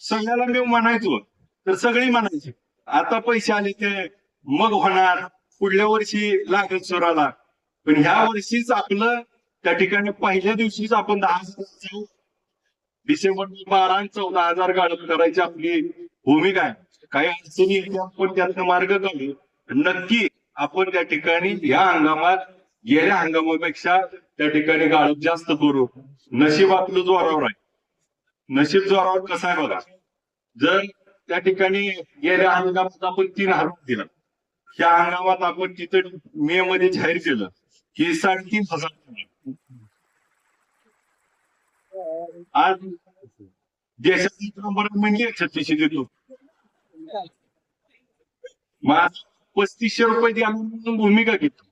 सगळ्याला मी म्हणायचो तर सगळी म्हणायची आता पैसे आले ते मग होणार पुढल्या वर्षी लागेल सुराला पण ह्या वर्षीच आपलं त्या ठिकाणी पहिल्या दिवशीच आपण दहा हजार डिसेंबर बारा चौदा हजार गाळप करायची आपली भूमिका आहे काही अडचणी आपण त्यातनं मार्ग काढू. नक्की आपण त्या ठिकाणी या हंगामात गेल्या हंगामापेक्षा त्या ठिकाणी गाळप जास्त करू. नशीब आपलं जोरावर आहे. नशीब जोरावर कसं आहे बघा. जर त्या ठिकाणी गेल्या हंगामात आपण तीन हजार दिला. ह्या हंगामात आपण तिथं मे मध्ये जाहीर केलं. की साडेतीन हजार आज देशाची परंपरा म्हणजे छत्तीसशे देतो. मग पस्तीसशे रुपये द्या म्हणून भूमिका घेतो.